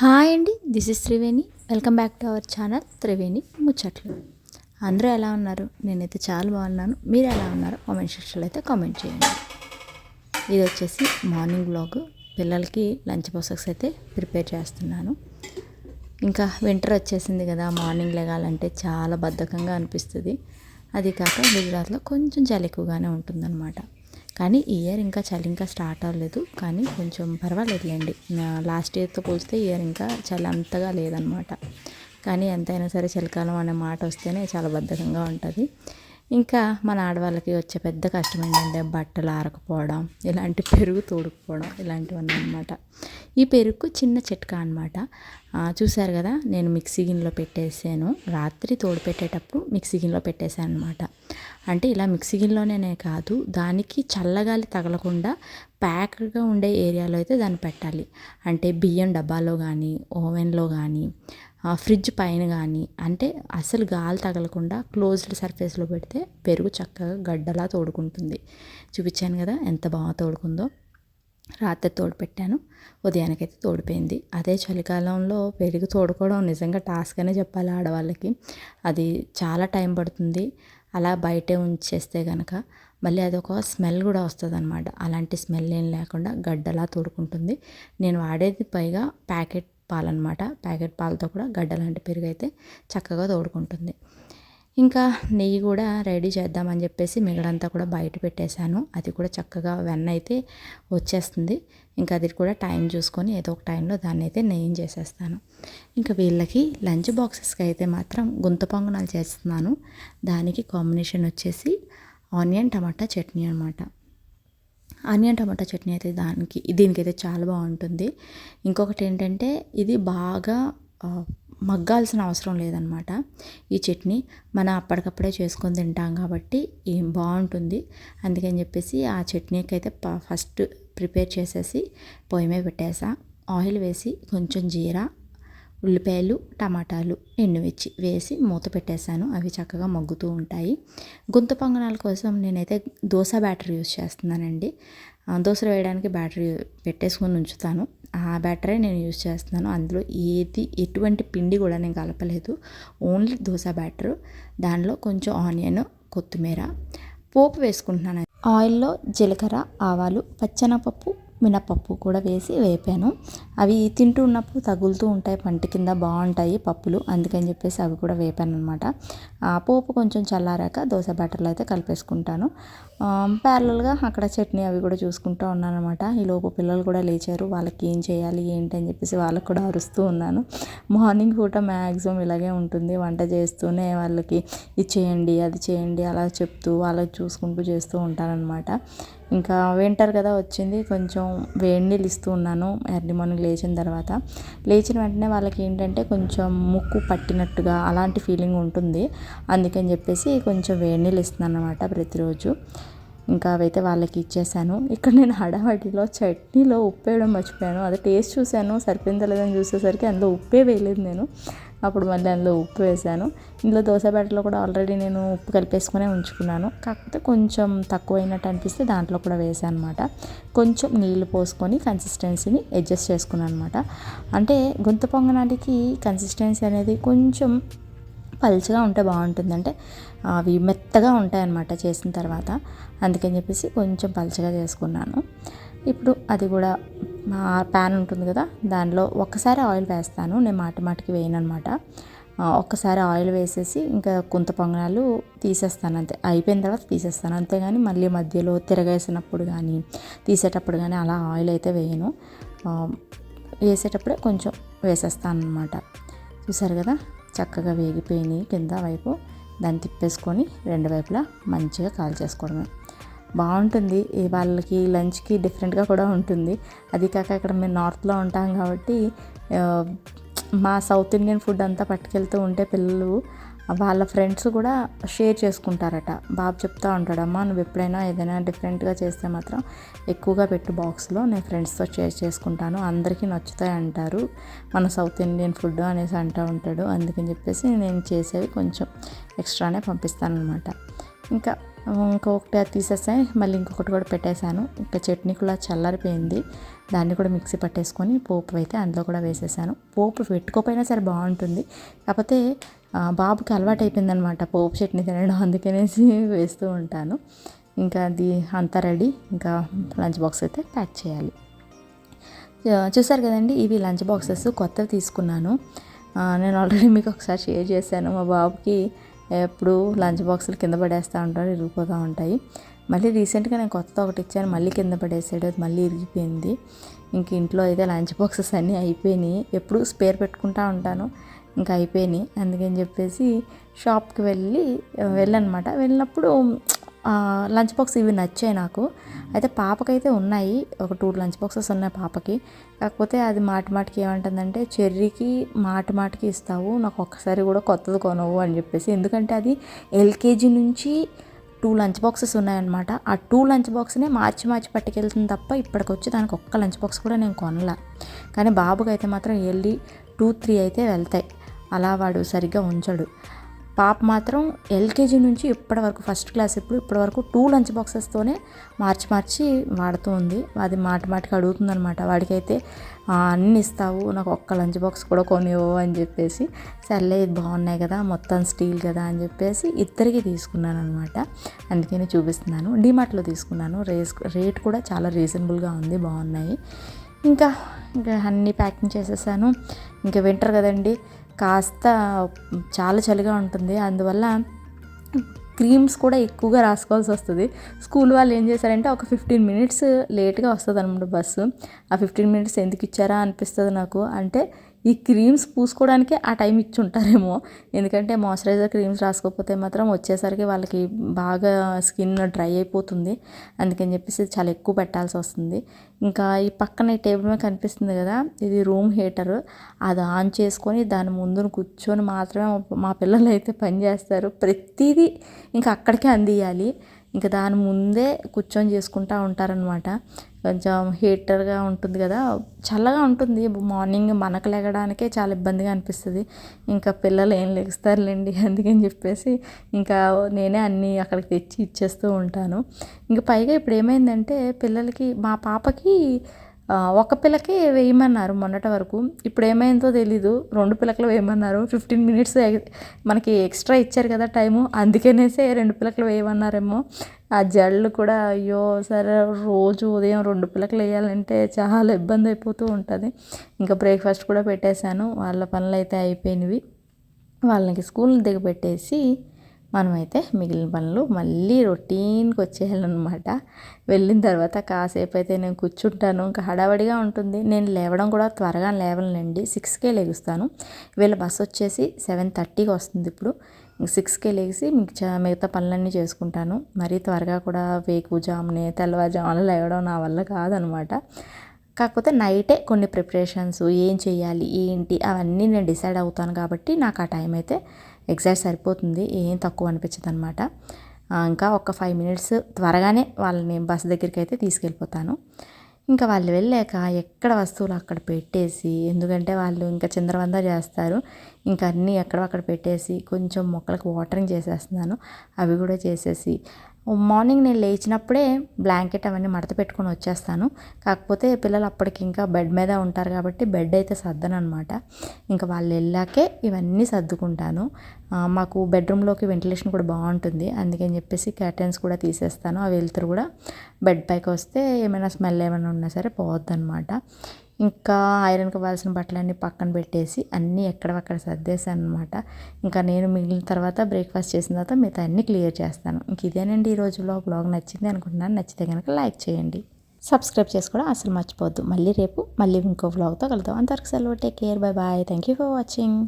Hi అండి this is Triveni. Welcome back to our channel Triveni ముచ్చట్లు. అందరూ ఎలా ఉన్నారు? నేనైతే చాలా బాగున్నాను. మీరు ఎలా ఉన్నారో? కామెంట్ సెక్షన్లో అయితే కామెంట్ చేయండి. ఇది వచ్చేసి మార్నింగ్ బ్లాగ్ పిల్లలకి లంచ్ బాక్సెస్ అయితే ప్రిపేర్ చేస్తున్నాను. ఇంకా వింటర్ వచ్చేసింది కదా మార్నింగ్ లెగాలంటే చాలా బద్ధకంగా అనిపిస్తుంది. అది కాక గుజరాత్లో కొంచెం చలి ఎక్కువగానే ఉంటుందన్నమాట. కానీ ఈ ఇయర్ ఇంకా చలి ఇంకా స్టార్ట్ అవ్వలేదు. కానీ కొంచెం పర్వాలేదులేండి లాస్ట్ ఇయర్తో పోలిస్తే ఇయర్ ఇంకా చలి అంతగా లేదనమాట కానీ ఎంతైనా సరే చలికాలం అనే మాట వస్తేనే చాలా బద్ధకంగా ఉంటుంది. ఇంకా మన ఆడవాళ్ళకి వచ్చే పెద్ద కష్టం ఏంటంటే బట్టలు ఆరకపోవడం ఇలాంటి పెరుగు తోడుకుపోవడం ఇలాంటివన్నీ అనమాట ఈ పెరుగుకు చిన్న చిట్కా అనమాట చూసారు కదా నేను మిక్సీ గిన్నెలో పెట్టేసాను. రాత్రి తోడు పెట్టేటప్పుడు మిక్సీ గిన్నెలో పెట్టేశాను అనమాట అంటే ఇలా మిక్సీ గిన్నెలోనే కాదు దానికి చల్లగాలి తగలకుండా ప్యాక్డ్గా ఉండే ఏరియాలో అయితే దాన్ని పెట్టాలి. అంటే బియ్యం డబ్బాలో కానీ ఓవెన్లో కానీ ఫ్రిడ్జ్ పైన కానీ అంటే అసలు గాలి తగలకుండా క్లోజ్డ్ సర్ఫేస్లో పెడితే పెరుగు చక్కగా గడ్డలా తోడుకుంటుంది. చూపించాను కదా ఎంత బాగా తోడుకుందో. రాత్రి తోడు పెట్టాను ఉదయానికైతే తోడిపోయింది. అదే చలికాలంలో పెరుగు తోడుకోవడం నిజంగా టాస్క్ అనే చెప్పాలి ఆడవాళ్ళకి. అది చాలా టైం పడుతుంది. అలా బయటే ఉంచేస్తే కనుక మళ్ళీ అదొక స్మెల్ కూడా వస్తుంది అనమాట అలాంటి స్మెల్ ఏం లేకుండా గడ్డలా తోడుకుంటుంది. నేను వాడేది పైగా ప్యాకెట్ పాలనమాట ప్యాకెట్ పాలతో కూడా గడ్డ లాంటి పెరుగు అయితే చక్కగా తోడుకుంటుంది. ఇంకా నెయ్యి కూడా రెడీ చేద్దామని చెప్పేసి మిగడంతా కూడా బయట పెట్టేశాను. అది కూడా చక్కగా వెన్న అయితే వచ్చేస్తుంది. ఇంకా అది కూడా టైం చూసుకొని ఏదో ఒక టైంలో దాన్ని అయితే నెయ్యి చేసేస్తాను. ఇంకా వీళ్ళకి లంచ్ బాక్సెస్కి అయితే మాత్రం గుంత పొంగనాలు చేస్తున్నాను. దానికి కాంబినేషన్ వచ్చేసి ఆనియన్ టమాటా చట్నీ అనమాట ఆనియన్ టమాటా చట్నీ అయితే దానికి దీనికైతే చాలా బాగుంటుంది. ఇంకొకటి ఏంటంటే ఇది బాగా మగ్గాల్సిన అవసరం లేదనమాట. ఈ చట్నీ మనం అప్పటికప్పుడే చేసుకొని తింటాం కాబట్టి ఏం బాగుంటుంది. అందుకని చెప్పేసి ఆ చట్నీకి అయితే ఫస్ట్ ప్రిపేర్ చేసేసి పొయ్యి మీద పెట్టేసా. ఆయిల్ వేసి కొంచెం జీరా ఉల్లిపాయలు టమాటాలు ఎండుమిర్చి వేసి మూత పెట్టేశాను. అవి చక్కగా మగ్గుతూ ఉంటాయి. గుంత పొంగనాల కోసం నేనైతే దోశ బ్యాటరీ యూజ్ చేస్తున్నానండి. దోశలు వేయడానికి బ్యాటరీ పెట్టేసుకొని ఉంచుతాను. ఆ బ్యాటరీ నేను యూజ్ చేస్తున్నాను. అందులో ఏది ఎటువంటి పిండి కూడా నేను కలపలేదు. Only dosa batter. దానిలో కొంచెం ఆనియన్ కొత్తిమీర పోపు వేసుకుంటున్నాను ఆయిల్లో జీలకర్ర ఆవాలు పచ్చెనపప్పు మినపప్పు కూడా వేసి వేపాను. అవి తింటూ ఉన్నప్పుడు తగులుతూ ఉంటాయి. పంట కింద బాగుంటాయి పప్పులు. అందుకని చెప్పేసి అవి కూడా వేపాను అనమాట పోపు కొంచెం చల్లారాక దోశ బ్యాటర్లు అయితే కలిపేసుకుంటాను. ప్యారలల్గా అక్కడ చట్నీ అవి కూడా చూసుకుంటూ ఉన్నాను అనమాట ఈ లోపు పిల్లలు కూడా లేచారు. వాళ్ళకి ఏం చేయాలి ఏంటి అని చెప్పేసి వాళ్ళకి కూడా అరుస్తూ ఉన్నాను. మార్నింగ్ పూట మ్యాక్సిమం ఇలాగే ఉంటుంది. వంట చేస్తూనే వాళ్ళకి ఇది చేయండి అది చేయండి అలా చెప్తూ వాళ్ళకి చూసుకుంటూ చేస్తూ ఉంటానన్నమాట. ఇంకా వింటర్ కదా వచ్చింది కొంచెం వేడి నీళ్ళు ఇస్తూ ఉన్నాను. ఎర్లీ మార్నింగ్ లేచిన తర్వాత. లేచిన వెంటనే వాళ్ళకి ఏంటంటే కొంచెం ముక్కు పట్టినట్టుగా అలాంటి ఫీలింగ్ ఉంటుంది. అందుకని చెప్పేసి కొంచెం వేడి నీళ్ళు ఇస్తున్నాను అనమాట ప్రతిరోజు. ఇంకా అవైతే వాళ్ళకి ఇచ్చేసాను. ఇక్కడ నేను హడావడిలో చట్నీలో ఉప్పు వేయడం మర్చిపోయాను. అది టేస్ట్ చూశాను సరిపోయిందలేదని చూసేసరికి అందులో ఉప్పే వేయలేదు నేను. అప్పుడు మళ్ళీ అందులో ఉప్పు వేసాను. ఇందులో దోశ బ్యాటర్లో కూడా ఆల్రెడీ నేను ఉప్పు కలిపేసుకునే ఉంచుకున్నాను. కాకపోతే కొంచెం తక్కువైనట్టు అనిపిస్తే దాంట్లో కూడా వేసాను అనమాట కొంచెం నీళ్ళు పోసుకొని కన్సిస్టెన్సీని అడ్జస్ట్ చేసుకున్నాను అనమాట అంటే గొంతు పొంగనాటికి కన్సిస్టెన్సీ అనేది కొంచెం పలుచగా ఉంటే బాగుంటుంది అంటే అవి మెత్తగా ఉంటాయి అన్నమాట చేసిన తర్వాత. అందుకని చెప్పేసి కొంచెం పలుచగా చేసుకున్నాను. ఇప్పుడు అది కూడా ప్యాన్ ఉంటుంది కదా దానిలో ఒక్కసారి ఆయిల్ వేస్తాను. నేను మాటి మాటికి వేయను అనమాట ఒక్కసారి ఆయిల్ వేసేసి ఇంకా కుంత పొంగనాలు తీసేస్తాను అంతే. అయిపోయిన తర్వాత తీసేస్తాను. అంతేగాని మళ్ళీ మధ్యలో తిరగేసినప్పుడు కానీ తీసేటప్పుడు కానీ అలా ఆయిల్ అయితే వేయను. వేసేటప్పుడే కొంచెం వేసేస్తాను అనమాట చూసారు కదా? చక్కగా వేగిపోయినాయి. కింద వైపు దాన్ని తిప్పేసుకొని రెండు వైపులా మంచిగా కాల్చేసుకోవడమే బాగుంటుంది. వాళ్ళకి లంచ్కి డిఫరెంట్గా కూడా ఉంటుంది. అది కాక ఇక్కడ మేము నార్త్లో ఉంటాం కాబట్టి మా సౌత్ ఇండియన్ ఫుడ్ అంతా పట్టుకెళ్తూ ఉంటే పిల్లలు వాళ్ళ ఫ్రెండ్స్ కూడా షేర్ చేసుకుంటారట. బాబు చెప్తా ఉంటాడమ్మా నువ్వు ఎప్పుడైనా ఏదైనా డిఫరెంట్గా చేస్తే మాత్రం ఎక్కువగా పెట్టు బాక్స్లో నేను ఫ్రెండ్స్తో షేర్ చేసుకుంటాను అందరికీ నచ్చుతాయి అంటారు. మన సౌత్ ఇండియన్ ఫుడ్ అనేసి అంటూ ఉంటాడు. అందుకని చెప్పేసి నేను చేసేవి కొంచెం ఎక్స్ట్రానే పంపిస్తాను అనమాట ఇంకా ఇంకొకటి అది తీసేస్తే మళ్ళీ ఇంకొకటి కూడా పెట్టేశాను. ఇంకా చట్నీ కూడా చల్లారిపోయింది. దాన్ని కూడా మిక్సీ పట్టేసుకొని పోపు అయితే అందులో కూడా వేసేసాను. పోపు పెట్టుకోపోయినా సరే బాగుంటుంది. కాకపోతే బాబుకి అలవాటు అయిపోయిందనమాట పోపు చట్నీ తినడం అందుకనేసి వేస్తూ ఉంటాను. ఇంకా అది అంతా రెడీ. ఇంకా లంచ్ బాక్స్ అయితే ప్యాక్ చేయాలి. చూసారు కదండి ఇవి లంచ్ బాక్సెస్ కొత్తవి తీసుకున్నాను. నేను ఆల్రెడీ మీకు ఒకసారి షేర్ చేశాను మా బాబుకి. ఎప్పుడు లంచ్ బాక్సులు కింద పడేస్తూ ఉంటాడు ఇరిగిపోతూ ఉంటాయి. మళ్ళీ రీసెంట్గా నేను కొత్త ఒకటి ఇచ్చాను మళ్ళీ కింద పడేసాడు అది మళ్ళీ ఇరిగిపోయింది. ఇంక ఇంట్లో అయితే లంచ్ బాక్సెస్ అన్నీ అయిపోయినాయి. ఎప్పుడు స్పేర్ పెట్టుకుంటా ఉంటాను ఇంకా అయిపోయినాయి. అందుకని చెప్పేసి షాప్కి వెళ్ళి వెళ్ళనమాట. వెళ్ళినప్పుడు లంచ్ బాక్స్ ఇవి నచ్చాయి నాకు. అయితే పాపకైతే ఉన్నాయి. ఒక టూ లంచ్ బాక్సెస్ ఉన్నాయి పాపకి. కాకపోతే అది మాటి మాటికి ఏమంటుందంటే చెర్రీకి మాటి మాటికి ఇస్తావు నాకు ఒక్కసారి కూడా కొత్తది కొనవు అని చెప్పేసి. ఎందుకంటే అది ఎల్కేజీ నుంచి టూ లంచ్ బాక్సెస్ ఉన్నాయన్నమాట. ఆ టూ లంచ్ బాక్స్నే మార్చి మార్చి పట్టుకెళ్తుంది తప్ప ఇప్పటికొచ్చి దానికి ఒక్క లంచ్ బాక్స్ కూడా నేను కొనలా. కానీ బాబుకి అయితే మాత్రం వెళ్ళి టూ త్రీ అయితే వెళ్తాయి. అలా వాడు సరిగ్గా ఉంచడు. పాప మాత్రం ఎల్కేజీ నుంచి ఇప్పటి వరకు ఫస్ట్ క్లాస్ ఇప్పుడు ఇప్పటి వరకు టూ లంచ్ బాక్సెస్తోనే మార్చి మార్చి వాడుతూ ఉంది. అది మాట మాటికి అడుగుతుందనమాట వాడికైతే అన్నీ అన్ని ఇస్తావు నాకు ఒక్క లంచ్ బాక్స్ కూడా కొనివ్వవు అని చెప్పేసి సర్లే ఇది బాగున్నాయి కదా మొత్తం స్టీల్ కదా అని చెప్పేసి ఇద్దరికి తీసుకున్నాను అనమాట అందుకని చూపిస్తున్నాను. డిమార్ట్లో తీసుకున్నాను. రేస్ రేట్ కూడా చాలా రీజనబుల్గా ఉంది బాగున్నాయి. ఇంకా ఇంకా అన్నీ ప్యాకింగ్ చేసేసాను. ఇంకా వింటర్ కదండి. కాస్త చాలా చలిగా ఉంటుంది. అందువల్ల క్రీమ్స్ కూడా ఎక్కువగా రాసుకోవాల్సి వస్తుంది. స్కూల్ వాళ్ళు ఏం చేశారంటే ఒక ఫిఫ్టీన్ మినిట్స్ లేట్గా వస్తుంది అనమాట బస్సు. ఆ ఫిఫ్టీన్ మినిట్స్ ఎందుకు ఇచ్చారా అనిపిస్తుంది నాకు. అంటే ఈ క్రీమ్స్ పూసుకోవడానికే ఆ టైం ఇచ్చి ఉంటారేమో ఎందుకంటే మాయిశ్చరైజర్ క్రీమ్స్ రాసుకోకపోతే మాత్రం వచ్చేసరికి వాళ్ళకి బాగా స్కిన్ డ్రై అయిపోతుంది. అందుకని చెప్పేసి చాలా ఎక్కువ పెట్టాల్సి వస్తుంది. ఇంకా ఈ పక్కన ఈ టేబుల్ మీద కనిపిస్తుంది కదా ఇది రూమ్ హీటర్. అది ఆన్ చేసుకొని దాని ముందున కూర్చొని మాత్రమే మా పిల్లలు అయితే పని చేస్తారు. ప్రతిదీ ఇంకా అక్కడికే అందియాలి ఇంకా దాని ముందే కూర్చొని చేసుకుంటూ ఉంటారనమాట కొంచెం హీటర్గా ఉంటుంది కదా చల్లగా ఉంటుంది. మార్నింగ్ మనకు లెగడానికే చాలా ఇబ్బందిగా అనిపిస్తుంది. ఇంకా పిల్లలు ఏం లెగుస్తారులేండి అందుకని చెప్పేసి ఇంకా నేనే అన్నీ అక్కడికి తెచ్చి ఇచ్చేస్తూ ఉంటాను. ఇంకా పైగా ఇప్పుడు ఏమైందంటే పిల్లలకి మా పాపకి ఒక పిల్లకి వేయమన్నారు మొన్నటి వరకు. ఇప్పుడు ఏమైందో తెలీదు. రెండు పిల్లకలు వేయమన్నారు. ఫిఫ్టీన్ మినిట్స్ మనకి ఎక్స్ట్రా ఇచ్చారు కదా టైము. అందుకనేసే రెండు పిల్లకలు వేయమన్నారేమో. ఆ జళ్ళు కూడా అయ్యో సరే రోజు ఉదయం రెండు పిల్లకలు వేయాలంటే చాలా ఇబ్బంది అయిపోతూ ఉంటుంది. ఇంకా బ్రేక్ఫాస్ట్ కూడా పెట్టేశాను. వాళ్ళ పనులు అయితే అయిపోయినవి. వాళ్ళకి స్కూల్ దిగబెట్టేసి మనమైతే మిగిలిన పనులు మళ్ళీ రొటీన్కి వచ్చేయాలన్నమాట. వెళ్ళిన తర్వాత కాసేపు అయితే నేను కూర్చుంటాను. ఇంకా హడావడిగా ఉంటుంది. నేను లేవడం కూడా త్వరగా లేవలేండి సిక్స్కే లెగుస్తాను. వీళ్ళ బస్సు వచ్చేసి సెవెన్ థర్టీకి వస్తుంది ఇప్పుడు. సిక్స్కే లేచి మిగతా మిగతా పనులన్నీ చేసుకుంటాను. మరీ త్వరగా కూడా వేకు జామునే తెల్లవారుజామున లేవడం నా వల్ల కాదనమాట కాకపోతే నైటే కొన్ని ప్రిపరేషన్స్ ఏం చేయాలి ఏంటి అవన్నీ నేను డిసైడ్ అవుతాను కాబట్టి నాకు ఆ టైం అయితే ఎగ్జాక్ట్ సరిపోతుంది. ఏం తక్కువ అనిపించదు అనమాట ఇంకా ఒక ఫైవ్ మినిట్స్ త్వరగానే వాళ్ళని బస్ దగ్గరికి అయితే తీసుకెళ్ళిపోతాను. ఇంకా వాళ్ళు వెళ్ళాక ఎక్కడ వస్తువులు అక్కడ పెట్టేసి ఎందుకంటే వాళ్ళు ఇంకా చిందరవంద చేస్తారు. ఇంకా అన్నీ ఎక్కడ అక్కడ పెట్టేసి కొంచెం మొక్కలకు వాటరింగ్ చేసేస్తున్నాను. అవి కూడా చేసేసి మార్నింగ్ నేను లేచినప్పుడే బ్లాంకెట్ అవన్నీ మడత పెట్టుకొని వచ్చేస్తాను. కాకపోతే పిల్లలు అప్పటికి ఇంకా బెడ్ మీద ఉంటారు కాబట్టి బెడ్ అయితే సర్దను అనమాట ఇంకా వాళ్ళు వెళ్ళాకే ఇవన్నీ సర్దుకుంటాను. మాకు బెడ్రూమ్లోకి వెంటిలేషన్ కూడా బాగుంటుంది. అందుకని చెప్పేసి కర్టెన్స్ కూడా తీసేస్తాను. ఆ వెలుతురు కూడా బెడ్ పైకి వస్తే ఏమైనా స్మెల్ ఏమైనా ఉన్నా సరే పోవద్దు అనమాట ఇంకా ఐరన్ కావాల్సిన బట్టలన్నీ పక్కన పెట్టేసి అన్నీ ఎక్కడవక్కడ సర్దేశాను అనమాట ఇంకా నేను మిగిలిన తర్వాత బ్రేక్ఫాస్ట్ చేసిన తర్వాత మిగతా అన్నీ క్లియర్ చేస్తాను. ఇంక ఇదేనండి ఈరోజు బ్లాగ్ వ్లాగ్ నచ్చింది అనుకుంటున్నాను. నచ్చితే కనుక లైక్ చేయండి. సబ్స్క్రైబ్ చేసుకోవడం అసలు మర్చిపోవద్దు. మళ్ళీ రేపు మళ్ళీ ఇంకో వ్లాగ్తో కలుద్దాం. అంతవరకు సెలవు. Take care. Bye bye. Thank you for watching.